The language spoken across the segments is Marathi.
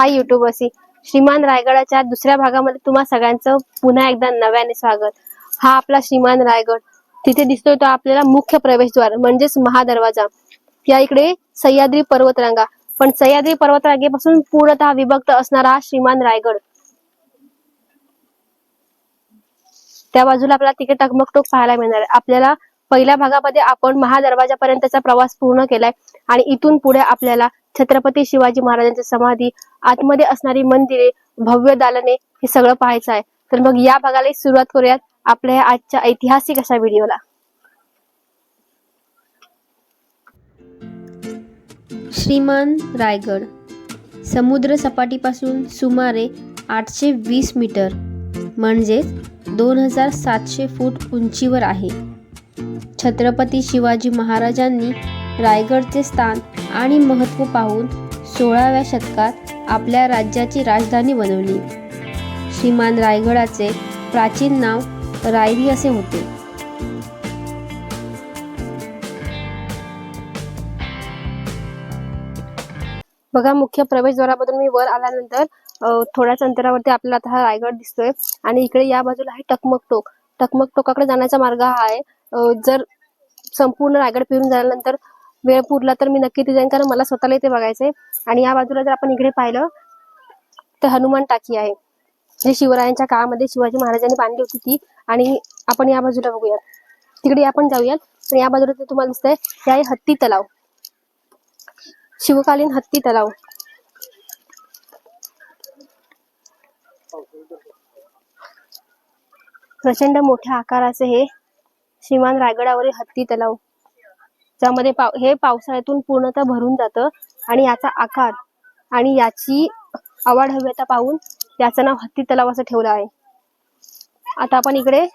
हाय युट्यूबर्सी श्रीमान रायगडाच्या दुसऱ्या भागामध्ये तुम्हा सगळ्यांचं पुन्हा एकदा नव्याने स्वागत. हा आपला श्रीमान रायगड. तिथे दिसतोय तो आपल्याला मुख्य प्रवेशद्वार म्हणजेच महादरवाजा. या इकडे सह्याद्री पर्वतरांगा. पण सह्याद्री पर्वतरांगेपासून पूर्णतः विभक्त असणारा हा श्रीमान रायगड. त्या बाजूला आपल्याला तिकडे टकमकटोक पाहायला मिळणार आहे. आपल्याला पहिल्या भागामध्ये आपण महादरवाजापर्यंतचा प्रवास पूर्ण केलाय. आणि इथून पुढे आपल्याला छत्रपती शिवाजी महाराजांची समाधी आतमध्ये असणारी मंदिरे भव्य दालने हे सगळं पाहायचं आहे. तर मग या भागाला सुरुवात करूयात आपल्या या आजच्या ऐतिहासिक अशा व्हिडिओला. श्रीमान रायगड. समुद्र सपाटीपासून सुमारे आठशे वीस मीटर म्हणजेच दोन हजार सातशे फूट उंचीवर आहे. छत्रपती शिवाजी महाराजांनी रायगडचे स्थान आणि महत्त्व पाहून सोळाव्या शतकात आपल्या राज्याची राजधानी बनवली. श्रीमान रायगडाचे प्राचीन नाव रायरी असे होते. बघा मुख्य प्रवेशद्वारामधून मी वर आल्यानंतर अं, थोड्याच अंतरावरती आपल्याला आता हा रायगड दिसतोय. आणि इकडे या बाजूला आहे टकमक टोक टकमक टोकाकडे जाण्याचा मार्ग हा आहे. जर संपूर्ण रायगड फिरून झाल्यानंतर वेळ पुरला तर मी नक्की डिझाईन कारण मला स्वतःला इथे बघायचंय. आणि या बाजूला जर आपण इकडे पाहिलं तर हनुमान टाकी आहे. जे शिवरायांच्या काळामध्ये शिवाजी महाराजांनी बांधली होती ती. आणि आपण या बाजूला बघूयात. तिकडे आपण जाऊयात. आणि या बाजूला ते तुम्हाला दिसतंय हे आहे हत्ती तलाव. शिवकालीन हत्ती तलाव. प्रचंड मोठ्या आकाराचे हे श्रीमान रायगडावरील हत्ती तलाव. ज्यामध्ये पाव हे पावसाळ्यातून पूर्णतः भरून जातं आणि याचा आकार आणि याची अवाढव्यता पाहून याचं नाव हत्ती तलाव असं ठेवलं आहे. आता आपण इकडे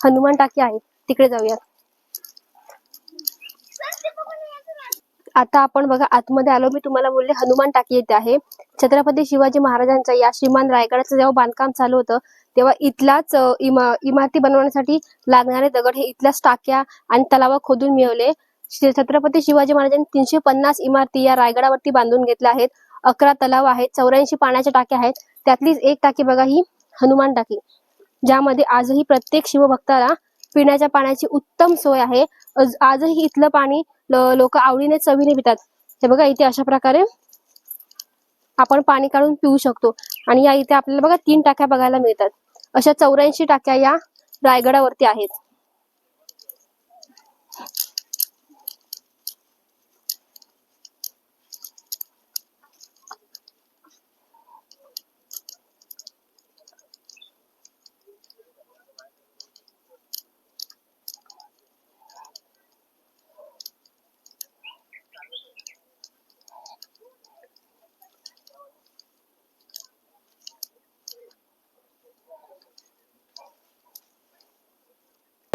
हनुमान टाकी आहे. तिकडे जाऊयात. आता आपण बघा आतमध्ये आलो. मी तुम्हाला बोलले हनुमान टाकी येते आहे. छत्रपती शिवाजी महाराजांच्या या श्रीमान रायगडाचं जेव्हा बांधकाम चालू होतं तेव्हा इथलाच इमा इमारती बनवण्यासाठी लागणारे दगड हे इथल्याच टाक्या आणि तलावा खोदून मिळवले. छत्रपती शिवाजी महाराजांनी तीनशे पन्नास इमारती या रायगडावरती बांधून घेतल्या आहेत. अकरा तलाव आहेत चौऱ्याऐंशी पाण्याच्या टाक्या आहेत. त्यातलीच एक टाकी बघा ही हनुमान टाकी ज्यामध्ये आजही प्रत्येक शिवभक्ताला पिण्याच्या पाण्याची उत्तम सोय आहे. आजही इथलं पाणी लोक आवडीने चवीने पितात. हे बघा इथे अशा प्रकारे आपण पाणी काढून पिऊ शकतो. आणि या इथे आपल्याला बघा तीन टाक्या बघायला मिळतात. अशा चौऱ्याऐंशी टाक्या या रायगडावरती आहेत.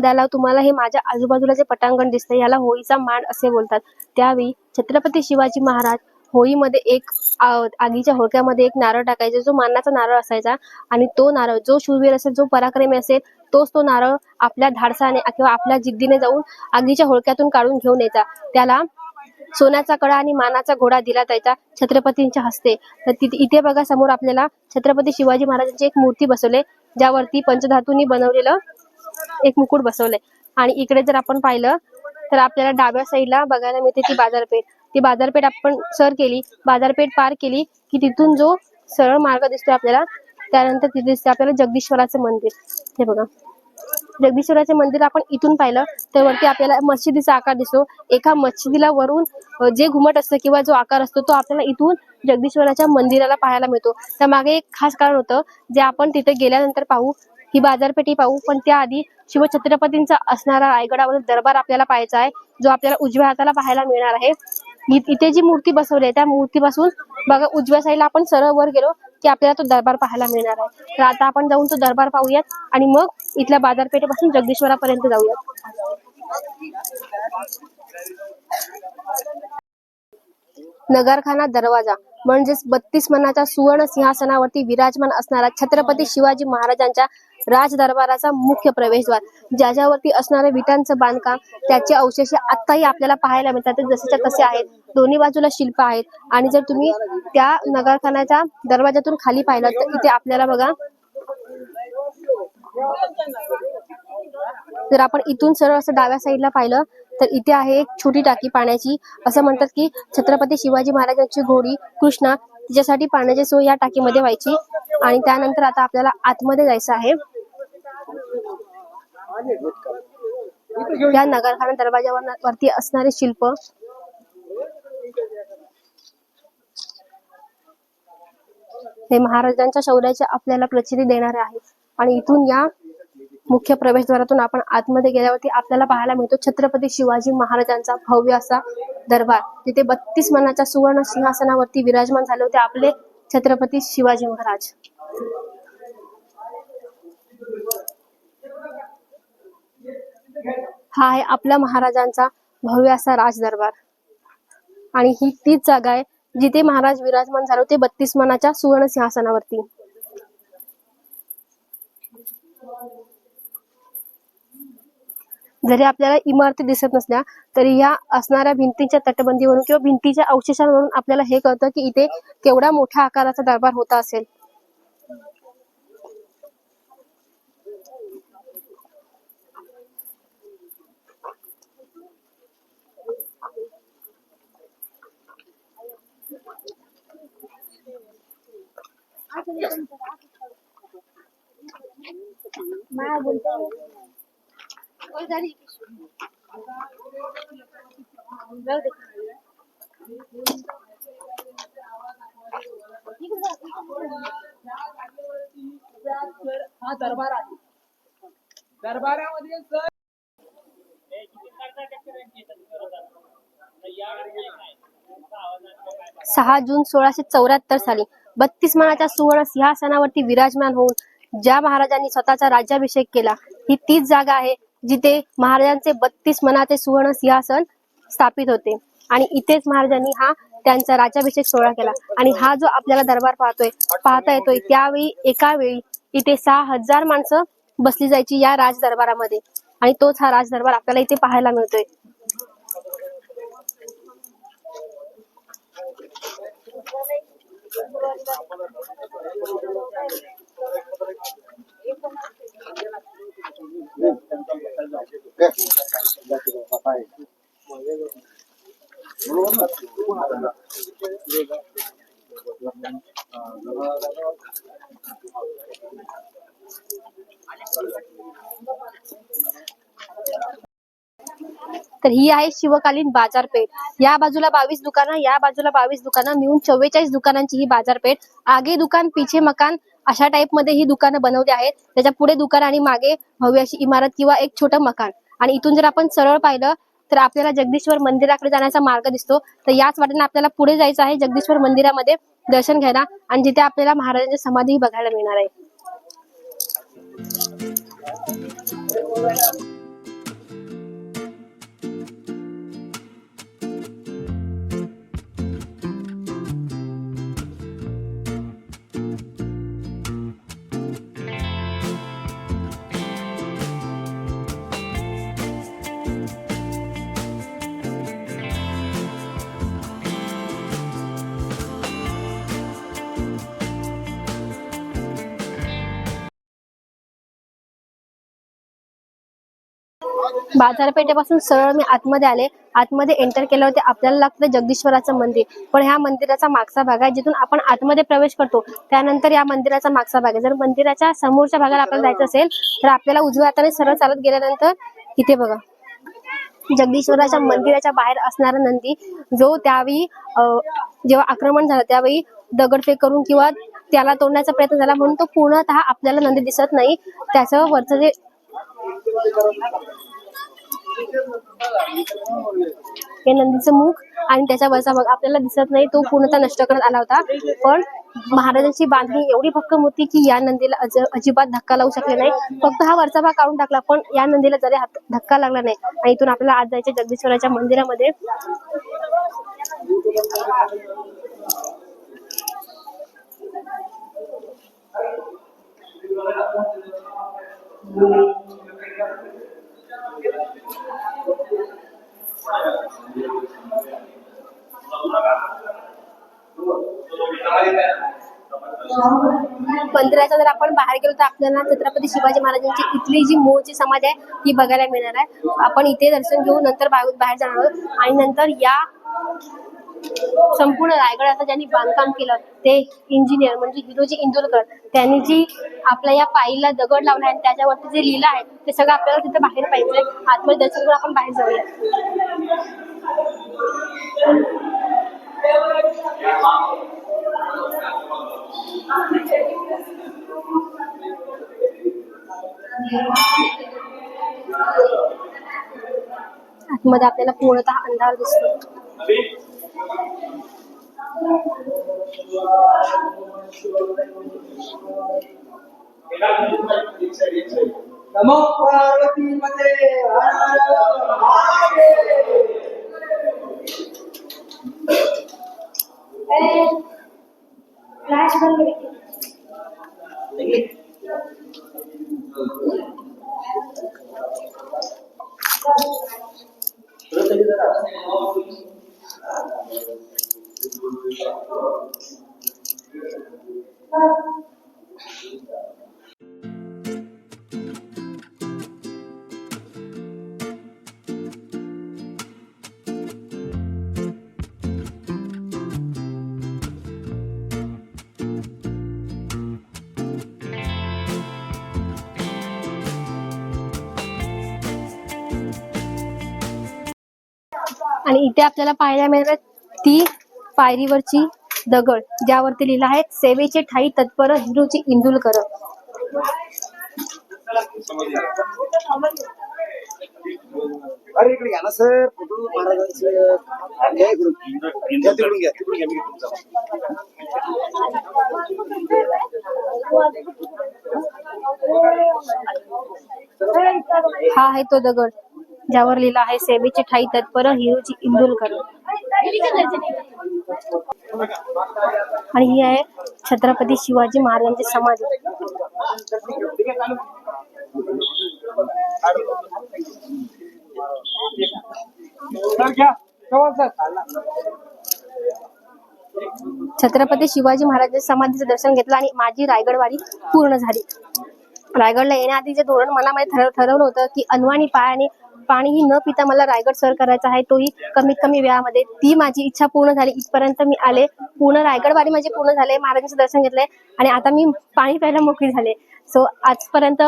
त्याला तुम्हाला हे माझ्या आजूबाजूला जे पटांगण दिसतं याला होळीचा मांड असे बोलतात. त्यावेळी छत्रपती शिवाजी महाराज होळीमध्ये एक आगीच्या होळक्यामध्ये एक नारळ टाकायचा. जो मानाचा नारळ असायचा आणि तो नारळ जो शूरवीर असेल जो पराक्रमी असेल तोच तो नारळ आपल्या धाडसाने किंवा आपल्या जिद्दीने जाऊन आगीच्या होळक्यातून काढून घेऊन यायचा. त्याला सोन्याचा कडा आणि मानाचा घोडा दिला जायचा छत्रपतींच्या हस्ते. तर तिथे इथे बघा समोर आपल्याला छत्रपती शिवाजी महाराजांची एक मूर्ती बसवले ज्यावरती पंचधातूंनी बनवलेलं एक मुकुट बसवलंय. आणि इकडे जर आपण पाहिलं तर आपल्याला डाव्या साईडला बघायला मिळते ती बाजारपेठ. ती बाजारपेठ आपण सर केली बाजारपेठ पार केली की तिथून जो सरळ मार्ग दिसतोय आपल्याला त्यानंतर तिथे दिसते आपल्याला जगदीश्वराचं मंदिर. हे बघा. जगदीश्वराचे मंदिर आपण इथून पाहिलं तर वरती आपल्याला मशिदीचा आकार दिसतो. एका मशिदीला वरून जे घुमट असतं किंवा जो आकार असतो तो आपल्याला इथून जगदीश्वराच्या मंदिराला पाहायला मिळतो. त्यामागे एक खास कारण होतं जे आपण तिथे गेल्यानंतर पाहू ही बाजारपेठी पाहू. पण त्याआधी शिवछत्रपतींचा असणारा रायगडावर दरबार आपल्याला पाहायचा आहे जो आपल्याला उजव्या हाताला पाहायला मिळणार आहे. इथे जी मूर्ती बसवली आहे त्या मूर्तीपासून बघा उजव्या साईडला आपण सरळ वर गेलो की आपल्याला तो दरबार पाहायला मिळणार आहे. तर आता आपण जाऊन तो दरबार पाहूयात आणि मग इथल्या बाजारपेठेपासून जगदीश्वरापर्यंत जाऊयात. नगरखाना दरवाजा. म्हणजेच बत्तीस मनाच्या सुवर्ण सिंहासनावरती विराजमान असणारा छत्रपती शिवाजी महाराजांच्या राज दरबाराचा मुख्य प्रवेशद्वार. ज्याच्यावरती असणारे विटांचं बांधकाम त्याचे अवशेष आत्ताही आपल्याला पाहायला मिळतात. जसेच्या तसे आहेत. दोन्ही बाजूला शिल्प आहेत. आणि जर तुम्ही त्या नगरखान्याच्या दरवाजातून खाली पाहिलं तर इथे आपल्याला बघा. जर आपण इथून सरळ असं डाव्या साईडला पाहिलं तर इथे आहे एक छोटी टाकी पाण्याची. असं म्हणतात की छत्रपती शिवाजी महाराजांची घोडी कृष्णा तिच्यासाठी पाण्याची सोय या टाकीमध्ये व्हायची. आणि त्यानंतर आता आपल्याला आतमध्ये जायचं आहे. या नगरखाना दरवाजावर वरती असणारे शिल्प. हे महाराजांच्या शौर्याचे आपल्याला प्रचिती देणारे आहे. आणि इथून या मुख्य प्रवेशद्वारातून आपण आतमध्ये गेल्यावरती आपल्याला पाहायला मिळतो छत्रपती शिवाजी महाराजांचा भव्य असा दरबार. तिथे बत्तीस मनाच्या सुवर्ण सिंहासनावरती विराजमान झाले होते आपले छत्रपती शिवाजी महाराज. हा आहे आपल्या महाराजांचा भव्य असा राज दरबार आणि ही तीच जागा आहे जिथे महाराज विराजमान झाले होते बत्तीस मनाच्या सुवर्ण सिंहासनावरती. जरी आपल्याला इमारती दिसत नसल्या तरी या असणाऱ्या भिंतीच्या तटबंदीवरून किंवा भिंतीच्या अवशेषांवरून आपल्याला हे कळतं की इथे केवढा मोठ्या आकाराचा दरबार होता असेल. हा दरबार आहे दरबारामध्ये सर सहा जून सोळाशे चौऱ्याहत्तर साली बत्तीस मानाच्या सुवर्ण सिंहासनावरती विराजमान होऊन ज्या महाराजांनी स्वतःचा राज्याभिषेक केला ही तीच जागा आहे जिथे महाराजांचे बत्तीस मनाचे सुवर्ण सिंहासन स्थापित होते. आणि इथेच महाराजांनी हा त्यांचा राज्याभिषेक सोहळा केला. आणि हा जो आपल्याला दरबार पाहतोय पाहता येतोय त्यावेळी एका वेळी इथे सहा हजार माणसं बसली जायची या राज दरबारामध्ये आणि तोच हा राज दरबार आपल्याला इथे पाहायला मिळतोय. ही आहे शिवकालीन बाजारपेठ. या बाजूला बावीस दुकानं या बाजूला बावीस दुकानं मिळून चव्वेचाळीस दुकानांची ही बाजारपेठ. आगे दुकान पिछे मकान अशा टाइपमध्ये ही दुकानं बनवली आहेत. त्याच्या पुढे दुकान आणि मागे भव्य अशी इमारत किंवा एक छोटं मकान. आणि इथून जर आपण सरळ पाहिलं तर आपल्याला जगदीश्वर मंदिराकडे जाण्याचा मार्ग दिसतो. तर याच वाटेने आपल्याला पुढे जायचं आहे जगदीश्वर मंदिरामध्ये दर्शन घ्यायला. आणि जिथे आपल्याला महाराजांची समाधी बघायला मिळणार आहे. बाजारपेठेपासून सरळ मी आतमध्ये आले. आतमध्ये एंटर केलं होते आपल्याला लागतं जगदीश्वराचं मंदिर. पण ह्या मंदिराचा मागचा भाग आहे जिथून आपण आतमध्ये प्रवेश करतो. त्यानंतर या मंदिराचा मागचा भाग आहे. जर मंदिराच्या समोरच्या भागाला आपल्याला जायचं असेल तर आपल्याला उजव्या हाताने सरळ चालत गेल्यानंतर इथे बघा. जगदीश्वराच्या मंदिराच्या बाहेर असणारा नंदी जो त्यावेळी अं, जेव्हा आक्रमण झालं त्यावेळी दगडफेक करून किंवा त्याला तोडण्याचा प्रयत्न झाला म्हणून तो पूर्णतः आपल्याला नंदी दिसत नाही. त्याचं वरचं जे हे नंदीचं मुख आणि त्याच्या वरचा भाग. आपल्याला दिसत नाही तो पूर्णतः नष्ट करण्यात आला होता. पण महाराजांची बांधणी एवढी भक्कम होती की या नंदीला अजिबात धक्का लावू शकले नाही. फक्त हा वरचा भाग काढून टाकला पण या नंदीला जरी हात- धक्का लागला नाही. आणि इथून आपल्याला आज जायचे जगदीश्वराच्या मंदिरामध्ये. मंदिराच्या जर आपण बाहेर गेलो तर आपल्याला छत्रपती शिवाजी महाराजांची इथली जी मूळची समाज आहे ती बघायला मिळणार आहे. आपण इथे दर्शन घेऊन नंतर बाहेर बाहेर जाणार आहोत. आणि नंतर या संपूर्ण रायगडाचं ज्यांनी बांधकाम केलं ते इंजिनियर म्हणजे हिरोजी इंदोरकर त्यांनी जी आपल्या या पायीला दगड लावला आणि त्याच्यावरती जे लिहिलं आहे ते सगळं आपल्याला तिथे बाहेर पाहिजे. आतमध्ये दर्शन करून आपण बाहेर जाऊया. आतमध्ये आपल्याला पूर्णतः अंधार दिसतो. नमो पार्वती मते हर. हर महादेव आणि इथे आपल्याला पाहायला मिळणार ती पायरीवरची दगड ज्यावरती लिहिलं आहे सेवेचे ठाई तत्पर हिरोची इंदुलकर. अरे इकडे घ्या ना सर. फोटो महाराजांचं घ्या इकडून. घ्या तिकडून घ्या. तिकडून घ्या मी घेतो तुमचा. हा आहे तो दगड. ज्यावर लिहिलं आहे सेवेचे ठाई तत्पर हिरोची इंदुलकर. आणि ही आहे छत्रपती शिवाजी महाराजांची समाधी. छत्रपती शिवाजी महाराजांच्या समाधीचं दर्शन घेतलं आणि माझी रायगडवारी पूर्ण झाली. रायगडला येण्याआधी जे धोरण मनामध्ये ठरव ठरवलं होतं की अनवाणी पायाने पाणीही न पिता मला रायगड सर करायचा आहे. तोही कमीत कमी वेळामध्ये. ती माझी इच्छा पूर्ण झाली. इथपर्यंत मी आले. पूर्ण रायगडवाडी माझी पूर्ण झाले. महाराजांचं दर्शन घेतलंय. आणि आता मी पाणी प्यायला मोकळी झाले. सो आजपर्यंत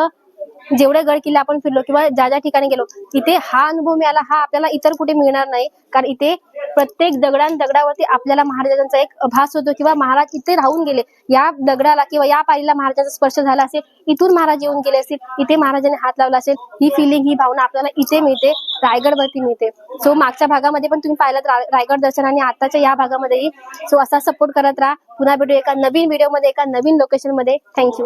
जेवढे गड किल्ले आपण फिरलो किंवा ज्या ज्या ठिकाणी गेलो इथे हा अनुभव मिळाला हा आपल्याला इतर कुठे मिळणार नाही. कारण इथे प्रत्येक दगडान दगडावरती आपल्याला महाराजांचा एक भास होतो किंवा महाराज इथे राहून गेले. या दगडाला किंवा या पायरीला महाराजांचा स्पर्श झाला असेल इथून महाराज येऊन गेले असतील इथे महाराजांनी हात लावला असेल ही फिलिंग ही भावना आपल्याला इथे मिळते रायगडवरती मिळते. सो मागच्या भागामध्ये पण तुम्ही पाहिलं रा- रायगड दर्शन आणि आताच्या या भागामध्येही. सो असा सपोर्ट करत राहा. पुन्हा भेटू एका नवीन व्हिडिओमध्ये एका नवीन लोकेशनमध्ये थँक्यू